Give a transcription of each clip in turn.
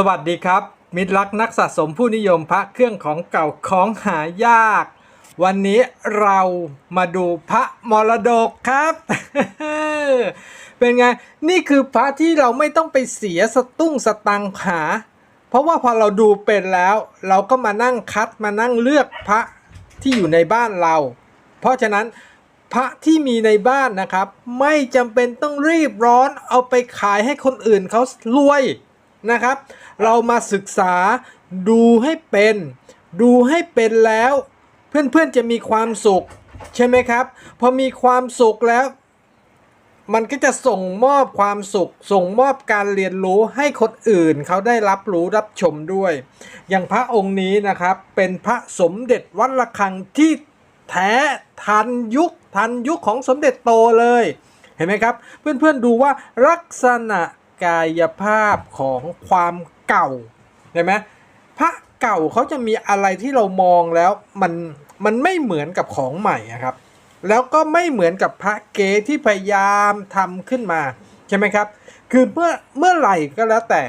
สวัสดีครับ มิตรรักนักสะสมผู้นิยมพระเครื่องของเก่าของหายาก วันนี้เรามาดูพระมรดกครับ เป็นไง นี่คือพระที่เราไม่ต้องไปเสียสตุ้งสตังหา เพราะว่าพอเราดูเป็นแล้ว เราก็มานั่งคัดมานั่งเลือกพระที่อยู่ในบ้านเรา เพราะฉะนั้นพระที่มีในบ้านนะครับ ไม่จำเป็นต้องรีบร้อนเอาไปขายให้คนอื่นเขารวย นะครับ เรามาศึกษาดูให้เป็น ดูให้เป็นแล้ว เพื่อนๆจะมีความสุข ใช่ไหมครับ พอมีความสุขแล้ว มันก็จะส่งมอบความสุข ส่งมอบการเรียนรู้ให้คนอื่นเขาได้รับรู้รับชมด้วย อย่างพระองค์นี้นะครับ เป็นพระสมเด็จวัดระฆังที่แท้ทันยุคทันยุคของสมเด็จโตเลย เห็นไหมครับ เพื่อนๆดูว่าลักษณะ กายภาพของความเก่าเห็นไหมพระเก่าเขาจะมีอะไรที่เรามองแล้วมันมันไม่เหมือนกับของใหม่ครับ แล้วก็ไม่เหมือนกับพระเก๋ที่พยายามทำขึ้นมาใช่ไหมครับ คือเมื่อเมื่อไหร่ก็แล้วแต่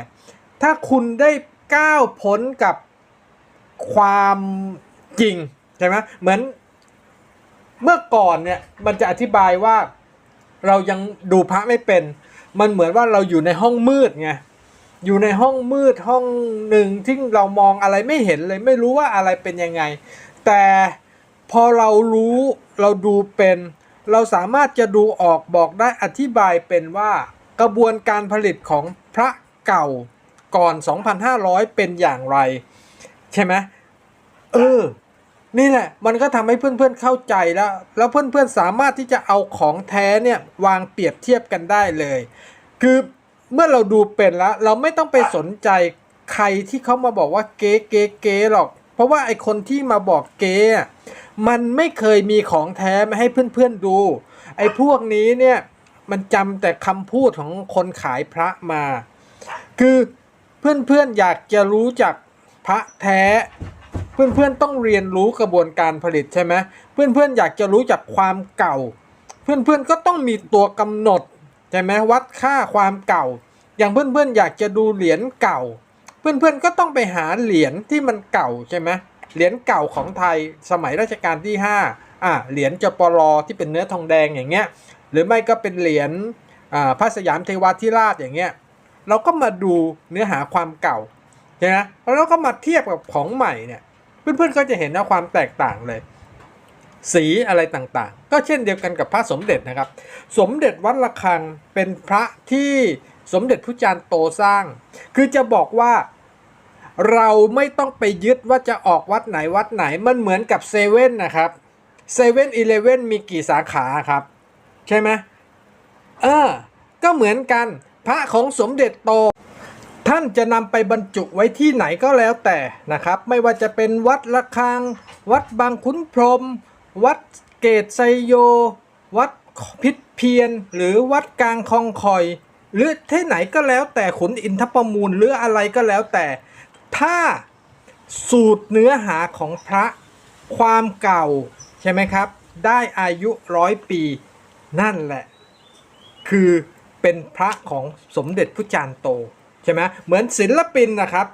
ถ้าคุณได้ก้าวพ้นกับความจริงใช่ไหมเหมือนเมื่อก่อนเนี่ยมันจะอธิบายว่าเรายังดูพระไม่เป็น มันเหมือนว่าเราอยู่ในห้องมืดไงอยู่ในห้องมืดห้องหนึ่งที่เรามองอะไรไม่เห็นเลยไม่รู้ว่าอะไรเป็นยังไง แต่พอเรารู้เราดูเป็น เราสามารถจะดูออกบอกได้อธิบายเป็นว่ากระบวนการผลิตของพระเก่าก่อน 2,500 เป็นอย่างไร ใช่ไหมเออ นี่แหละมันก็ทำให้เพื่อนๆเข้าใจแล้ว แล้วเพื่อนๆสามารถที่จะเอาของแท้เนี่ยวางเปรียบเทียบกันได้เลย คือเมื่อเราดูเป็นแล้ว เราไม่ต้องไปสนใจใครที่เขามาบอกว่าเก๊เก๊เก๊หรอก เพราะว่าไอคนที่มาบอกเก๊มันไม่เคยมีของแท้มาให้เพื่อนๆดู ไอพวกนี้เนี่ยมันจำแต่คำพูดของคนขายพระมา คือเพื่อนๆอยากจะรู้จักพระแท้ เพื่อนๆต้องเรียนรู้กระบวนการผลิตใช่ไหมเพื่อนๆอยากจะรู้จักความเก่า เพื่อนๆก็ต้องมีตัวกำหนดใช่ไหมวัดค่าความเก่า อย่างเพื่อนๆอยากจะดูเหรียญเก่า เพื่อนๆก็ต้องไปหาเหรียญที่มันเก่าใช่ไหมเหรียญเก่าของไทยสมัยรัชกาลที่ 5อะเหรียญจปรที่เป็นเนื้อทองแดงอย่างเงี้ยหรือไม่ก็เป็นเหรียญอ่าพระสยามเทวาธิราชอย่างเงี้ยเราก็มาดูเนื้อหาความเก่าใช่ไหมแล้วเราก็มาเทียบกับของใหม่เนี่ย เพื่อนๆก็จะเห็นนะความแตกต่างเลย สีอะไรต่างๆ ก็เช่นเดียวกันกับพระสมเด็จนะครับ สมเด็จวัดระฆังเป็นพระที่สมเด็จพระจารย์โตสร้าง คือจะบอกว่าเราไม่ต้องไปยึดว่าจะออกวัดไหนวัดไหนมันเหมือนกับเซเว่นนะครับเซเว่นอีเลเว่นมีกี่สาขาครับ ใช่ไหมเออ ก็เหมือนกัน พระของสมเด็จโต ท่านจะนำไปบรรจุไว้ที่ไหนก็แล้วแต่นะครับ ไม่ว่าจะเป็นวัดระฆัง วัดบางขุนพรม วัดเกตไซโย วัดพิษเพียรหรือวัดกลางคลองคอย หรือที่ไหนก็แล้วแต่ขุนอินทประมูลหรืออะไรก็แล้วแต่ ถ้าสูตรเนื้อหาของพระความเก่าใช่ไหมครับ ได้อายุร้อยปีนั่นแหละ คือเป็นพระของสมเด็จพระจารย์โต ใช่ไหมเหมือนศิลปินนะครับ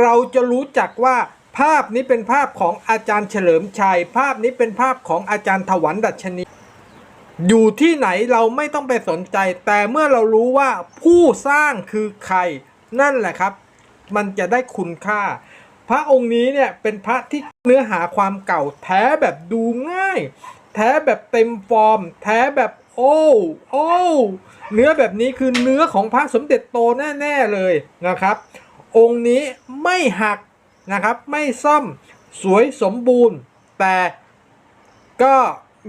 เราจะรู้จักว่าภาพนี้เป็นภาพของอาจารย์เฉลิมชัย ภาพนี้เป็นภาพของอาจารย์ถวันดัชนี อยู่ที่ไหนเราไม่ต้องไปสนใจ แต่เมื่อเรารู้ว่าผู้สร้างคือใคร นั่นแหละครับ มันจะได้คุณค่า พระองค์นี้เนี่ยเป็นพระที่เนื้อหาความเก่าแท้แบบดูง่าย แท้แบบเต็มฟอร์ม แท้แบบ โอ้โอ้เนื้อแบบนี้คือเนื้อของพระสมเด็จโตแน่ ๆ เลยนะครับ องค์นี้ไม่หักนะครับไม่ซ่อมสวยสมบูรณ์ แต่ก็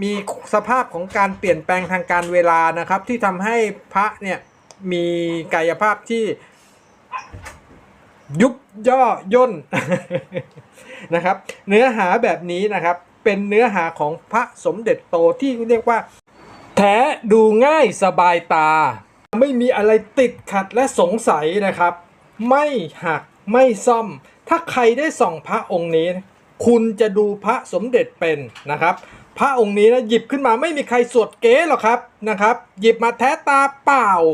มีสภาพของการเปลี่ยนแปลงทางการเวลานะครับ ที่ทำให้พระเนี่ยมีกายภาพที่ยุบย่อย่นนะครับ เนื้อหาแบบนี้นะครับเป็นเนื้อหาของพระสมเด็จโตที่เรียกว่า แท้ดูง่ายสบายตา ไม่มีอะไรติดขัดและสงสัยนะครับ ไม่หักไม่ซ่อม ถ้าใครได้ส่องพระองค์นี้ คุณจะดูพระสมเด็จเป็นนะครับ พระองค์นี้นะหยิบขึ้นมาไม่มีใครสวดเก๋หรอกครับนะครับ หยิบมาแท้ตาเปล่า